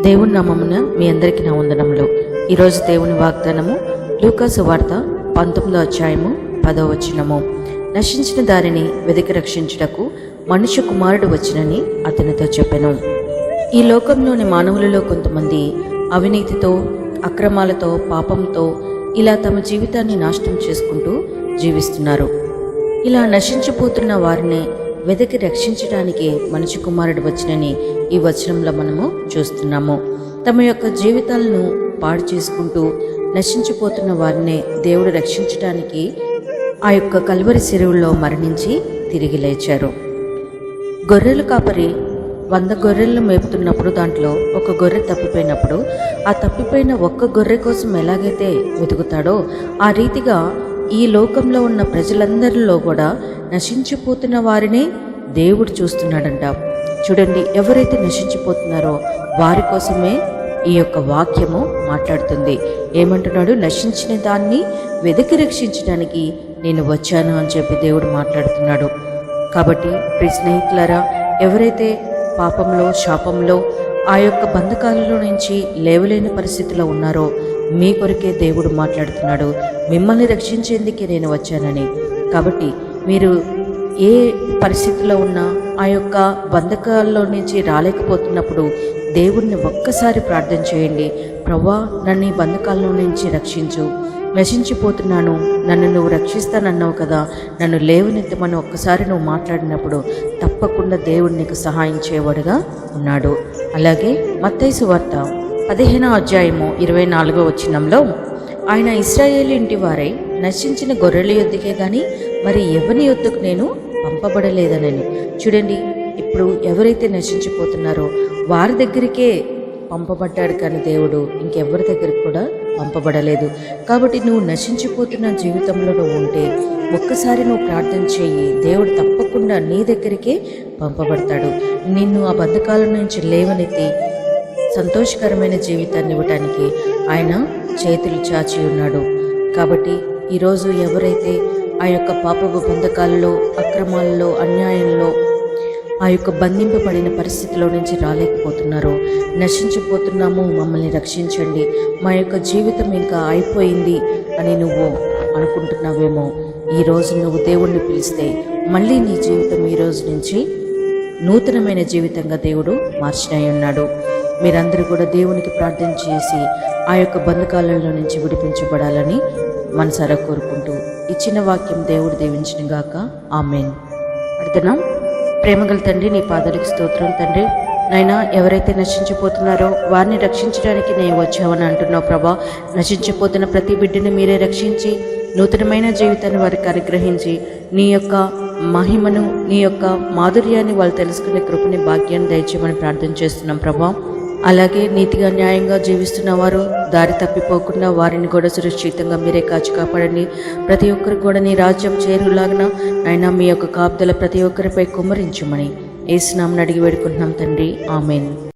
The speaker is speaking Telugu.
దేవుని నామమున మీ అందరికీ నా వందనములు. ఈరోజు దేవుని వాగ్దానము లూకాసు వార్త పంతొమ్మిదో అధ్యాయము పదో వచనము. నశించిన దారిని వెతికి రక్షించుటకు మనుష్య కుమారుడు వచ్చినని అతనితో చెప్పెను. ఈ లోకంలోని మానవులలో కొంతమంది అవినీతితో అక్రమాలతో పాపంతో ఇలా తమ జీవితాన్ని నాశనం చేసుకుంటూ జీవిస్తున్నారు. ఇలా నశించిపోతున్న వారిని వెదకి రక్షించడానికి మనిషి కుమారుడు వచ్చినని ఈ వచనంలో మనము చూస్తున్నాము. తమ యొక్క జీవితాలను పాడు చేసుకుంటూ నశించిపోతున్న వారిని దేవుడు రక్షించడానికి ఆ యొక్క కల్వరి చెరువుల్లో మరణించి తిరిగి లేచారు. గొర్రెలు కాపరి వంద గొర్రెలను మేపుతున్నప్పుడు దాంట్లో ఒక గొర్రె తప్పిపోయినప్పుడు ఆ తప్పిపోయిన ఒక్క గొర్రె కోసం ఎలాగైతే వెతుకుతాడో ఆ రీతిగా ఈ లోకంలో ఉన్న ప్రజలందరిలో కూడా నశించిపోతున్న వారిని దేవుడు చూస్తున్నాడంట. చూడండి ఎవరైతే నశించిపోతున్నారో వారి కోసమే ఈ యొక్క వాక్యము మాట్లాడుతుంది. ఏమంటున్నాడు? నశించిన దాన్ని వెతికి రక్షించడానికి నేను వచ్చాను అని చెప్పి దేవుడు మాట్లాడుతున్నాడు. కాబట్టి ప్రియ స్నేహితులారా ఎవరైతే పాపంలో శాపంలో ఆ యొక్క బంధకాలలో నుంచి లేవలేని పరిస్థితిలో ఉన్నారో మీ కొరకే దేవుడు మాట్లాడుతున్నాడు. మిమ్మల్ని రక్షించేందుకే నేను వచ్చానని. కాబట్టి మీరు ఏ పరిస్థితిలో ఉన్నా ఆ యొక్క బంధకాల్లో నుంచి రాలేకపోతున్నప్పుడు దేవుణ్ణి ఒక్కసారి ప్రార్థన చేయండి. ప్రవ్వా నన్ను ఈ బంధకాల్లో నుంచి రక్షించు. నశించిపోతున్నాను. నన్ను నువ్వు రక్షిస్తానన్నావు కదా. నన్ను లేవనెత్తమని ఒక్కసారి నువ్వు మాట్లాడినప్పుడు తప్పకుండా దేవుడు నీకు సహాయం చేయవాడుగా ఉన్నాడు. అలాగే మత్తైసు వార్త పదిహేనో అధ్యాయము ఇరవై నాలుగో వచ్చినంలో ఆయన ఇస్రాయేల్ ఇంటి వారై నశించిన గొర్రెల యొద్దకే కానీ మరి ఎవరి యొద్దకు నేను పంపబడలేదనని. చూడండి ఇప్పుడు ఎవరైతే నశించిపోతున్నారో వారి దగ్గరికే పంపబడ్డాడు కానీ దేవుడు ఇంకెవరి దగ్గరికి కూడా పంపబడలేదు. కాబట్టి నువ్వు నశించిపోతున్న జీవితంలో నువ్వు ఉంటే ఒక్కసారి నువ్వు ప్రార్థన చేయి దేవుడు తప్పకుండా నీ దగ్గరికే పంపబడతాడు. నిన్ను ఆ బంధకాల నుంచి లేవనెత్తి సంతోషకరమైన జీవితాన్ని ఇవ్వటానికి ఆయన చేతులు చాచి ఉన్నాడు. కాబట్టి ఈరోజు ఎవరైతే ఆ యొక్క పాపపు బంధకాలలో అక్రమాలలో అన్యాయంలో ఆ యొక్క బంధింపబడిన పరిస్థితిలో నుంచి రాలేకపోతున్నారో నశించిపోతున్నాము మమ్మల్ని రక్షించండి. మా యొక్క జీవితం ఇంకా అయిపోయింది అని నువ్వు అనుకుంటున్నావేమో. ఈరోజు నువ్వు దేవుణ్ణి పిలిస్తే మళ్ళీ నీ జీవితం ఈ రోజు నుంచి నూతనమైన జీవితంగా దేవుడు మార్చినై ఉన్నాడు మీరందరూ కూడా దేవునికి ప్రార్థన చేసి ఆ యొక్క బంధకాలలో నుంచి విడిపించబడాలని మనసారా కోరుకుంటూ ఇచ్చిన వాక్యం దేవుడు దీవించిన గాక. ఆమెన్. అర్థనా ప్రేమగల తండ్రి నీ పాదాలకు స్తోత్రం తండ్రి. నైనా ఎవరైతే నశించిపోతున్నారో వారిని రక్షించడానికి నేను వచ్చావని అంటున్నావు ప్రభా. నశించిపోతున్న ప్రతి బిడ్డని మీరే రక్షించి నూతనమైన జీవితాన్ని వారికి అనుగ్రహించి నీ యొక్క మహిమను నీ యొక్క మాధుర్యాన్ని వాళ్ళు తెలుసుకునే కృపని భాగ్యాన్ని దయచేయమని ప్రార్థన చేస్తున్నాం ప్రభా. అలాగే నీతిగా న్యాయంగా జీవిస్తున్న వారు దారి తప్పిపోకుండా వారిని కూడా సురక్షితంగా మీరే కాచి కాపాడండి. ప్రతి ఒక్కరు కూడా నీ రాజ్యం చేరులాగిన అయినా మీ యొక్క కాపుదల ప్రతి ఒక్కరిపై కుమ్మరించమని ఏసునామని అడిగి వేడుకుంటున్నాం తండ్రి. ఆమెన్.